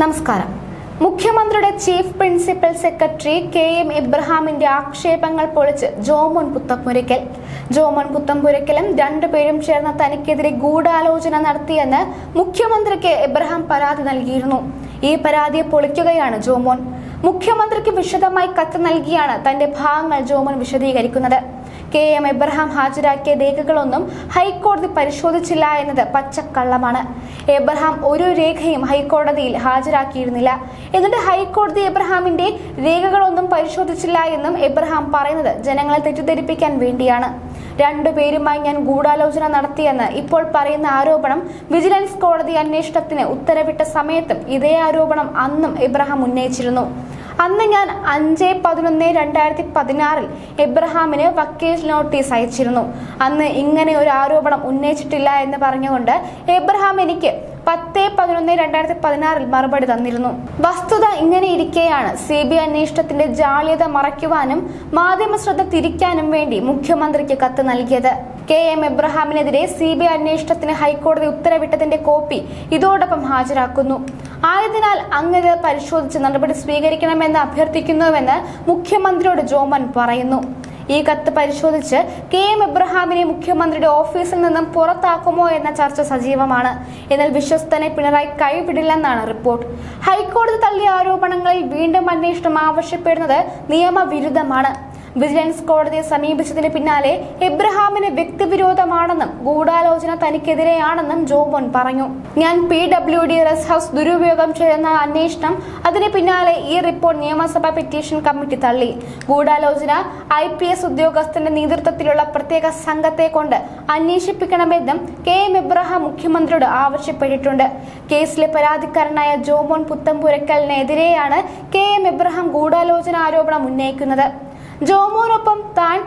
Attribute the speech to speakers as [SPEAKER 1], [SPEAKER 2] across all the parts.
[SPEAKER 1] നമസ്കാരം. മുഖ്യമന്ത്രിയുടെ chief principal secretary K M ഇബ്രഹാമിന്റെ ആക്ഷേപങ്ങൾ പൊളിച്ച് ജോമോൻ പുത്തമ്പുരയ്ക്കൽ. ജോമോൻ പുത്തമ്പുരയ്ക്കലും രണ്ടുപേരും ചേർന്ന് തനിക്കെതിരെ ഗൂഢാലോചന നടത്തിയെന്ന് മുഖ്യമന്ത്രിക്ക് ഇബ്രഹാം പരാതി നൽകിയിരുന്നു. ഈ പരാതിയെ പൊളിക്കുകയാണ് ജോമോൻ. മുഖ്യമന്ത്രിക്ക് വിശദമായി കത്ത് നൽകിയാണ് തന്റെ ഭാഗങ്ങൾ ജോമോൻ വിശദീകരിക്കുന്നത്. കെ എം എബ്രഹാം ഹാജരാക്കിയ രേഖകളൊന്നും ഹൈക്കോടതി പരിശോധിച്ചില്ല എന്നത് പച്ചക്കള്ളമാണ്. എബ്രഹാം ഒരു രേഖയും ഹൈക്കോടതിയിൽ ഹാജരാക്കിയിരുന്നില്ല. എന്നിട്ട് ഹൈക്കോടതി എബ്രഹാമിന്റെ രേഖകളൊന്നും പരിശോധിച്ചില്ല എന്നും എബ്രഹാം പറയുന്നത് ജനങ്ങളെ തെറ്റിദ്ധരിപ്പിക്കാൻ വേണ്ടിയാണ്. രണ്ടുപേരുമായി ഞാൻ ഗൂഢാലോചന നടത്തിയെന്ന് ഇപ്പോൾ പറയുന്ന ആരോപണം വിജിലൻസ് കോടതി അന്വേഷണത്തിന് ഉത്തരവിട്ട സമയത്തും ഇതേ ആരോപണം അന്നും എബ്രഹാം ഉന്നയിച്ചിരുന്നു. അന്ന് ഞാൻ അഞ്ച് പതിനൊന്ന് രണ്ടായിരത്തി പതിനാറിൽ എബ്രഹാമിന് വക്കീൽ നോട്ടീസ് അയച്ചിരുന്നു. അന്ന് ഇങ്ങനെ ഒരു ആരോപണം ഉന്നയിച്ചിട്ടില്ല എന്ന് പറഞ്ഞുകൊണ്ട് എബ്രഹാം എനിക്ക് പത്ത് പതിനൊന്ന് രണ്ടായിരത്തി പതിനാറിൽ മറുപടി തന്നിരുന്നു. വസ്തുത ഇങ്ങനെ ഇരിക്കെയാണ്. സി ബി അന്വേഷണത്തിന്റെ ജാള്യത മറയ്ക്കുവാനും മാധ്യമ ശ്രദ്ധ തിരിക്കാനും വേണ്ടി മുഖ്യമന്ത്രിക്ക് കത്ത് നൽകിയത്. കെ എം എബ്രഹാമിനെതിരെ സി ബി ഐ അന്വേഷണത്തിന് ഹൈക്കോടതി ഉത്തരവിട്ടതിന്റെ കോപ്പി ഇതോടൊപ്പം ഹാജരാക്കുന്നു. ആയതിനാൽ അങ്ങനെ പരിശോധിച്ച് നടപടി സ്വീകരിക്കണമെന്ന് അഭ്യർത്ഥിക്കുന്നുവെന്ന് മുഖ്യമന്ത്രിയോട് ജോമൻ പറയുന്നു. ഈ കത്ത് പരിശോധിച്ച് കെ എം എബ്രഹാമിനെ മുഖ്യമന്ത്രിയുടെ ഓഫീസിൽ നിന്നും പുറത്താക്കുമോ എന്ന ചർച്ച സജീവമാണ്. എന്നാൽ വിശ്വസ്തനെ പിണറായി കൈവിടില്ലെന്നാണ് റിപ്പോർട്ട്. ഹൈക്കോടതി തള്ളിയ ആരോപണങ്ങളിൽ വീണ്ടും അന്വേഷണം ആവശ്യപ്പെടുന്നത് നിയമവിരുദ്ധമാണ്. വിജിലൻസ് കോടതിയെ സമീപിച്ചതിന് പിന്നാലെ എബ്രഹാമിന് വ്യക്തിവിരോധമാണെന്നും ഗൂഢാലോചന തനിക്കെതിരെയാണെന്നും ജോമോൻ പറഞ്ഞു. ഞാൻ P W D rest house ദുരുപയോഗം ചെയ്യുന്ന അന്വേഷണം അതിന് പിന്നാലെ ഈ റിപ്പോർട്ട് നിയമസഭാ പെറ്റീഷൻ കമ്മിറ്റി തള്ളി. ഗൂഢാലോചന ഐ പി എസ് ഉദ്യോഗസ്ഥന്റെ നേതൃത്വത്തിലുള്ള പ്രത്യേക സംഘത്തെ കൊണ്ട് അന്വേഷിപ്പിക്കണമെന്നും കെ എം എബ്രഹാം മുഖ്യമന്ത്രിയോട് ആവശ്യപ്പെട്ടിട്ടുണ്ട്. കേസിലെ പരാതിക്കാരനായ ജോമോൻ പുത്തമ്പുരക്കലിനെതിരെയാണ് കെ എം എബ്രഹാം ഗൂഢാലോചന ആരോപണം ഉന്നയിക്കുന്നത്. ജോമോനൊപ്പം താൻ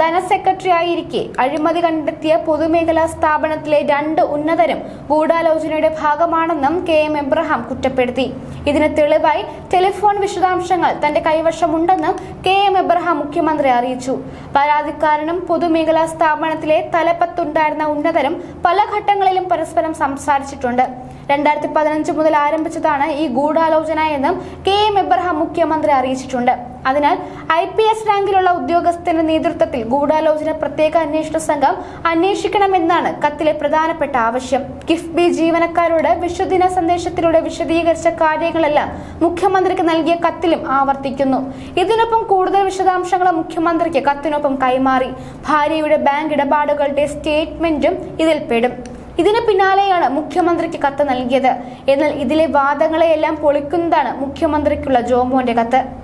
[SPEAKER 1] ധനസെക്രട്ടറിയായിരിക്കെ അഴിമതി കണ്ടെത്തിയ പൊതുമേഖലാ സ്ഥാപനത്തിലെ രണ്ട് ഉന്നതരും ഗൂഢാലോചനയുടെ ഭാഗമാണെന്നും കെ എം എബ്രഹാം കുറ്റപ്പെടുത്തി. ഇതിന് തെളിവായി ടെലിഫോൺ വിശദാംശങ്ങൾ തന്റെ കൈവശമുണ്ടെന്നും കെ എം എബ്രഹാം മുഖ്യമന്ത്രി അറിയിച്ചു. പരാതിക്കാരനും പൊതുമേഖലാ സ്ഥാപനത്തിലെ തലപ്പത്തുണ്ടായിരുന്ന ഉന്നതരും പല ഘട്ടങ്ങളിലും പരസ്പരം സംസാരിച്ചിട്ടുണ്ട്. രണ്ടായിരത്തി പതിനഞ്ച് മുതൽ ആരംഭിച്ചതാണ് ഈ ഗൂഢാലോചന എന്നും കെ എം എബ്രഹാം മുഖ്യമന്ത്രി അറിയിച്ചിട്ടുണ്ട്. അതിനാൽ ഐ പി എസ് റാങ്കിലുള്ള ഉദ്യോഗസ്ഥന്റെ നേതൃത്വത്തിൽ ഗൂഢാലോചന പ്രത്യേക അന്വേഷണ സംഘം അന്വേഷിക്കണമെന്നാണ് കത്തിലെ പ്രധാനപ്പെട്ട ആവശ്യം. കിഫ്ബി ജീവനക്കാരോട് വിശ്വദിന സന്ദേശത്തിലൂടെ വിശദീകരിച്ച കാര്യങ്ങളെല്ലാം മുഖ്യമന്ത്രിക്ക് നൽകിയ കത്തിലും ആവർത്തിക്കുന്നു. ഇതിനൊപ്പം കൂടുതൽ വിശദാംശങ്ങൾ മുഖ്യമന്ത്രിക്ക് കത്തിനൊപ്പം കൈമാറി. ഭാര്യയുടെ ബാങ്ക് ഇടപാടുകളുടെ സ്റ്റേറ്റ്മെന്റും ഇതിൽ പെടും. ഇതിന് പിന്നാലെയാണ് മുഖ്യമന്ത്രിക്ക് കത്ത് നൽകിയത്. എന്നാൽ ഇതിലെ വാദങ്ങളെയെല്ലാം പൊളിക്കുന്നതാണ് മുഖ്യമന്ത്രിക്കുള്ള ജോമോന്റെ കത്ത്.